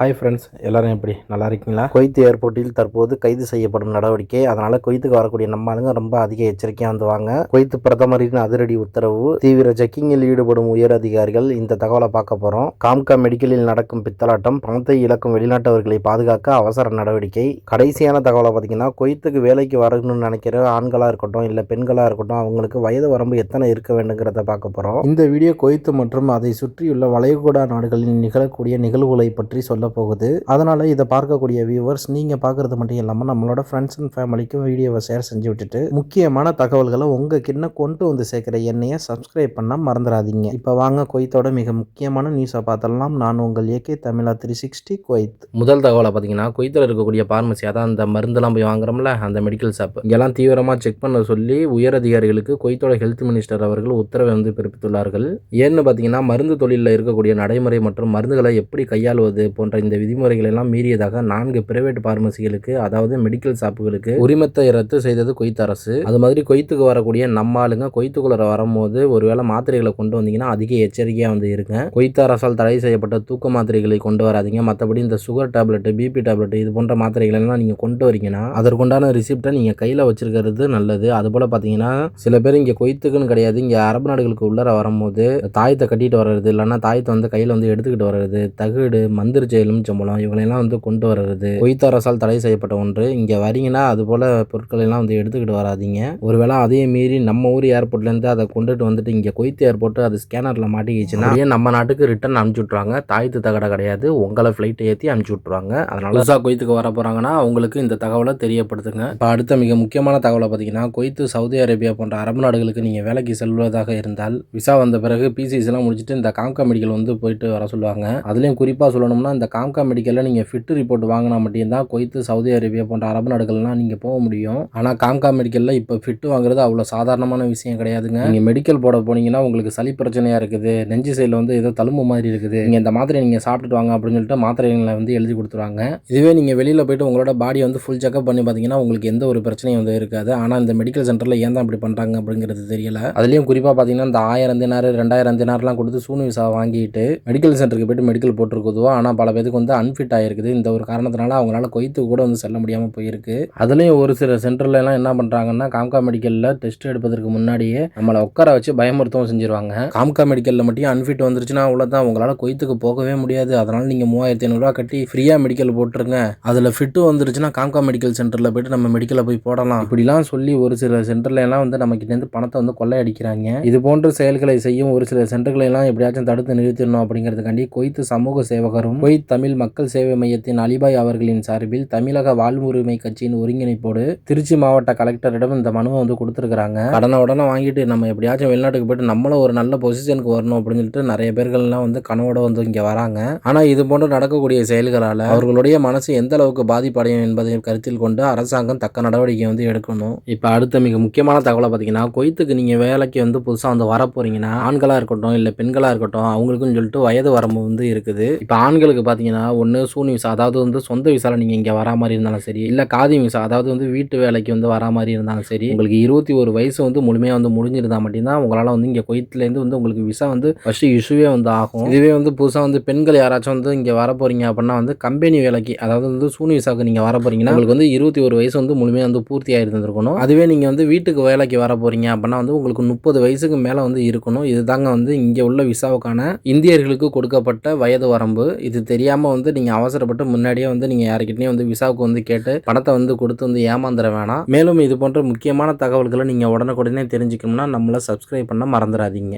Hi friends எல்லாரும் எப்படி? நல்லா இருக்கீங்களா? கொய்த்து ஏர்போர்ட்டில் தற்போது கைது செய்யப்படும் நடவடிக்கை. அதனால கொய்த்துக்கு வரக்கூடிய நம்ம ஆளுங்க ரொம்ப அதிக எச்சரிக்கையாக வந்து வாங்க. பிரதமரின் அதிரடி உத்தரவு தீவிர செக்கிங்கில் ஈடுபடும் உயர் அதிகாரிகள் இந்த தகவலை பார்க்க போகிறோம் காம்கா மெடிக்கலில் நடக்கும் பித்தலாட்டம் பணத்தை இழக்கும் வெளிநாட்டவர்களை பாதுகாக்க அவசர நடவடிக்கை. கடைசியான தகவலை பார்த்தீங்கன்னா கொய்த்துக்கு வேலைக்கு வரணும்னு நினைக்கிற ஆண்களாக இருக்கட்டும் இல்லை பெண்களாக இருக்கட்டும் அவங்களுக்கு வயது வரம்பு எத்தனை இருக்க வேண்டுங்கிறத பார்க்க போகிறோம் இந்த வீடியோ கொய்த்து மற்றும் அதை சுற்றியுள்ள வளைகுடா நாடுகளில் நிகழக்கூடிய நிகழ்வுகளை பற்றி சொல்ல போகுது. அதனால் இதை பார்க்கக்கூடிய வியூவர்ஸ் நீங்கள் பார்க்குறது மட்டும் இல்லாமல் நம்மளோட ஃப்ரெண்ட்ஸ் அண்ட் ஃபேமிலிக்கும் வீடியோவை ஷேர் செஞ்சு விட்டுட்டு முக்கியமான தகவல்களை உங்க கிட்ட கொண்டு வந்து சேர்க்குற எண்ணெயை சப்ஸ்கிரைப் பண்ணால் மறந்துடாதீங்க. இப்போ வாங்க குவைத்தோட மிக முக்கியமான நியூஸை பார்த்தலாம் நான் உங்கள் ஏகே தமிழா த்ரீ சிக்ஸ்டி குவைத் முதல் தகவலை பார்த்தீங்கன்னா குவைத்தில் இருக்கக்கூடிய பார்மசி அதான் அந்த மருந்தெல்லாம் போய் வாங்குறோம்ல அந்த மெடிக்கல் ஷாப் இங்கெல்லாம் தீவிரமாக செக் பண்ண சொல்லி உயர் அதிகாரிகளுக்கு குவைத்தோட ஹெல்த் மினிஸ்டர் அவர்கள் உத்தரவை வந்து பிறப்பித்துள்ளார்கள். ஏன்னு பார்த்தீங்கன்னா மருந்து தொழிலில் இருக்கக்கூடிய நடைமுறை மற்றும் மருந்துகளை எப்படி கையாளுவது போன்ற இந்த விதிமுறைகள் எல்லாம் மீறியதாக நான்கு பிரைவேட் பார்மசிகளுக்கு அதாவது மெடிக்கல் ஷாப்புகளுக்கு உரிமத்தை ரத்து செய்தது கொய்த் அரசு. அது மாதிரி கொய்த்துக்கு வரக்கூடிய நம்ம ஆளுங்க கொய்த்துக்குள்ள வரும்போது ஒருவேளை மாத்திரைகளை கொண்டு வந்தீங்கன்னா அதிக எச்சரிக்கையாக வந்து இருங்க. கொய்த்த அரசால் தடை செய்யப்பட்ட தூக்க மாத்திரைகளை கொண்டு வராதீங்க. மற்றபடி இந்த சுகர் டேப்லெட் பிபி டேப்லெட் இது போன்ற மாத்திரைகள் எல்லாம் நீங்கள் கொண்டு வரீங்கன்னா அதற்குண்டான ரிசிப்டை நீங்கள் கையில் வச்சிருக்கிறது நல்லது. அதுபோல் பார்த்தீங்கன்னா சில பேர் இங்கே கொய்த்துக்குன்னு கிடையாது. இங்கே அரபு நாடுகளுக்கு உள்ளர வரும்போது தாயத்தை கட்டிட்டு வர்றது இல்லைன்னா தாயத்தை வந்து கையில் வந்து எடுத்துக்கிட்டு வர்றது தகுடு மந்திரிச்சு எலுமிச்சம்பழம் இவங்களெல்லாம் வந்து கொண்டு வர்றது. கொய்த்து அரசால் தடை செய்யப்பட்ட ஒன்று. இங்கே வரீங்கன்னா அது போல் பொருட்களை எல்லாம் வந்து எடுத்துக்கிட்டு வராதீங்க. ஒருவேளை அதையும் மீறி நம்ம ஊர் ஏர்போர்ட்லேருந்து அதை கொண்டுட்டு வந்துட்டு இங்கே கொய்த்து ஏர்போர்ட் அது ஸ்கேனரில் மாட்டிக்கிச்சுன்னா நம்ம நாட்டுக்கு ரிட்டர்ன் அனுப்பிச்சு விட்ருவாங்க தாய்த்து தகடை கிடையாது. உங்களை ஃப்ளைட்டை ஏற்றி அனுப்பிச்சு விட்ருவாங்க அதனால புதுசாக கொய்த்துக்கு வர போகிறாங்கன்னா அவங்களுக்கு இந்த தகவலை தெரியப்படுத்துங்க. இப்போ அடுத்த மிக முக்கியமான தகவலை பார்த்தீங்கன்னா கொய்த்து சவுதி அரேபியா போன்ற அரபு நாடுகளுக்கு நீங்கள் வேலைக்கு செல்வதாக இருந்தால் விசா வந்த பிறகு பிசிசி எல்லாம் முடிச்சுட்டு இந்த காங்கா மெடிக்கல் வந்து போயிட்டு வர சொல்லுவாங்க. அதுலேயும் குறிப்பாக சொல்லணும்னா இந்த காம்கா மெடிக்கலில் நீங்கள் ஃபிட் ரிப்போர்ட் வாங்கினா மட்டும்தான் கொய்த்து சவுதி அரேபியா போன்ற அரபு நாடுகள்லாம் நீங்கள் போக முடியும். ஆனால் காம்கா மெடிக்கலில் இப்போ ஃபிட்டு வாங்குறது அவ்வளோ சாதாரணமான விஷயம் கிடையாதுங்க. நீங்கள் மெடிக்கல் போட போனீங்கன்னா உங்களுக்கு சளி பிரச்சனையாக இருக்குது. நெஞ்சு சைடில் வந்து ஏதோ தழும்பு மாதிரி இருக்குது. நீங்கள் இந்த மாத்திரை நீங்கள் சாப்பிட்டுட்டு வாங்க அப்படின்னு சொல்லிட்டு மாத்திரைகளை வந்து எழுதி கொடுத்துருவாங்க. இதுவே நீங்கள் வெளியில் போயிட்டு உங்களோட பாடியை வந்து ஃபுல் செக்அப் பண்ணி பார்த்தீங்கன்னா உங்களுக்கு எந்த ஒரு பிரச்சனையும் வந்து இருக்காது. ஆனால் இந்த மெடிக்கல் சென்டரில் ஏன் தான் அப்படி பண்ணுறாங்க அப்படிங்கிறது தெரியல. அதுலேயும் குறிப்பாக பார்த்தீங்கன்னா இந்த ஆயிரம் தினார் ரெண்டாயிரம் தினார்லாம் கொடுத்து சூனு விசா வாங்கிட்டு மெடிக்கல் சென்டருக்கு போயிட்டு மெடிக்கல் போட்டிருக்குதோ. ஆனால் பல பேருக்கு வந்து அன்ஃபிட் ஆகிருக்குது இந்த ஒரு காரணத்தினால அவங்களால கொய்த்து கூட வந்து செல்ல முடியாமல் போயிருக்கு. அதுலேயும் ஒரு சில சென்டர்ல எல்லாம் என்ன பண்ணுறாங்கன்னா காம்கா மெடிக்கலில் டெஸ்ட் எடுப்பதற்கு முன்னாடியே நம்மளை உட்கார வச்சு பயமுறுத்தவும் செஞ்சிருவாங்க. காம்கா மெடிக்கலில் மட்டும் அன்ஃபிட் வந்துருச்சுன்னா அவ்வளோதான் உங்களால் கொய்த்துக்கு போகவே முடியாது. அதனால் நீங்கள் மூவாயிரத்தி ஐநூறுரூவா கட்டி ஃப்ரீயாக மெடிக்கல் போட்டுருங்க. அதில் ஃபிட்டு வந்துருச்சுன்னா காம்கா மெடிக்கல் சென்டரில் போயிட்டு நம்ம மெடிக்கலில் போய் போடலாம். இப்படிலாம் சொல்லி ஒரு சில சென்டர்ல எல்லாம் வந்து நம்ம கிட்டேருந்து பணத்தை வந்து கொள்ளையடிக்கிறாங்க. இது போன்ற செயல்களை செய்யும் ஒரு சில சென்டர்களை எல்லாம் எப்படியாச்சும் தடுத்து நிறுத்திடணும் அப்படிங்கிறதுக்காண்டி கொய்த்து சமூக சேவகரும் கொய்த் தமிழ் மக்கள் சேவை மையத்தின் அலிபாய் அவர்களின் சார்பில் தமிழக வாழ்வுரிமை கட்சியின் ஒருங்கிணைப்போடு திருச்சி மாவட்ட கலெக்டரிடம் இந்த மனுவை வந்து கொடுத்துருக்காங்க கடனை உடனே வாங்கிட்டு நம்ம எப்படியாச்சும் வெளிநாட்டுக்கு போயிட்டு நம்மளும் ஒரு நல்ல பொசிஷனுக்கு வரணும் அப்படின்னு சொல்லிட்டு நிறைய பேர்கள்லாம் வந்து கனவோட வந்து இங்கே வராங்க. ஆனால் இது போன்று நடக்கக்கூடிய செயல்களால் அவர்களுடைய மனசு எந்த அளவுக்கு பாதிப்படையும் என்பதை கருத்தில் கொண்டு அரசாங்கம் தக்க நடவடிக்கை வந்து எடுக்கணும். இப்போ அடுத்த மிக முக்கியமான தகவலை பார்த்தீங்கன்னா கொய்த்துக்கு நீங்கள் வேலைக்கு வந்து புதுசாக வந்து வர போறீங்கன்னா ஆண்களாக இருக்கட்டும் இல்லை பெண்களாக இருக்கட்டும் அவங்களுக்குன்னு சொல்லிட்டு வயது வரம்பு வந்து இருக்குது. இப்போ ஆண்களுக்கு பார்த்தீங்கன்னா ஒன்று சூனி விசா அதாவது வந்து சொந்த விசாவில் நீங்கள் இங்கே வரா மாதிரி இருந்தாலும் சரி இல்லை காதி விசா அதாவது வந்து வீட்டு வேலைக்கு வந்து வரா மாதிரி இருந்தாலும் சரி உங்களுக்கு இருபத்தி ஒரு வயசு வந்து முழுமையாக வந்து முடிஞ்சிருந்தால் மட்டும்தான் உங்களால் வந்து இங்கே கொய்த்துலேருந்து வந்து உங்களுக்கு விசா வந்து ஃபஸ்ட்டு இஷ்யூவே வந்து ஆகும். இதுவே வந்து புதுசாக வந்து பெண்கள் யாராச்சும் வந்து இங்கே வர போகிறீங்க அப்படின்னா வந்து கம்பெனி வேலைக்கு அதாவது வந்து சூனி விசாவுக்கு நீங்கள் வர போகிறீங்கன்னா உங்களுக்கு வந்து இருபத்தி ஒரு வயசு வந்து முழுமையாக வந்து பூர்த்தியாக இருந்திருக்கணும். அதுவே நீங்கள் வந்து வீட்டுக்கு வேலைக்கு வர போகிறீங்க அப்படின்னா வந்து உங்களுக்கு முப்பது வயசுக்கு மேலே வந்து இருக்கணும். இதுதாங்க வந்து இங்கே உள்ள விசாவுக்கான இந்தியர்களுக்கு கொடுக்கப்பட்ட வயது வரம்பு. இது தெரியாது தெரியாமல் வந்து நீங்கள் அவசரப்பட்டு முன்னாடியே வந்து நீங்கள் யாருக்கிட்டையும் வந்து விசாவுக்கு வந்து கேட்டு பணத்தை வந்து கொடுத்து வந்து ஏமாந்துட வேணாம். மேலும் இது போன்ற முக்கியமான தகவல்களை நீங்கள் உடனுக்குடனே தெரிஞ்சுக்கணும்னா நம்மளை சப்ஸ்கிரைப் பண்ண மறந்துடாதீங்க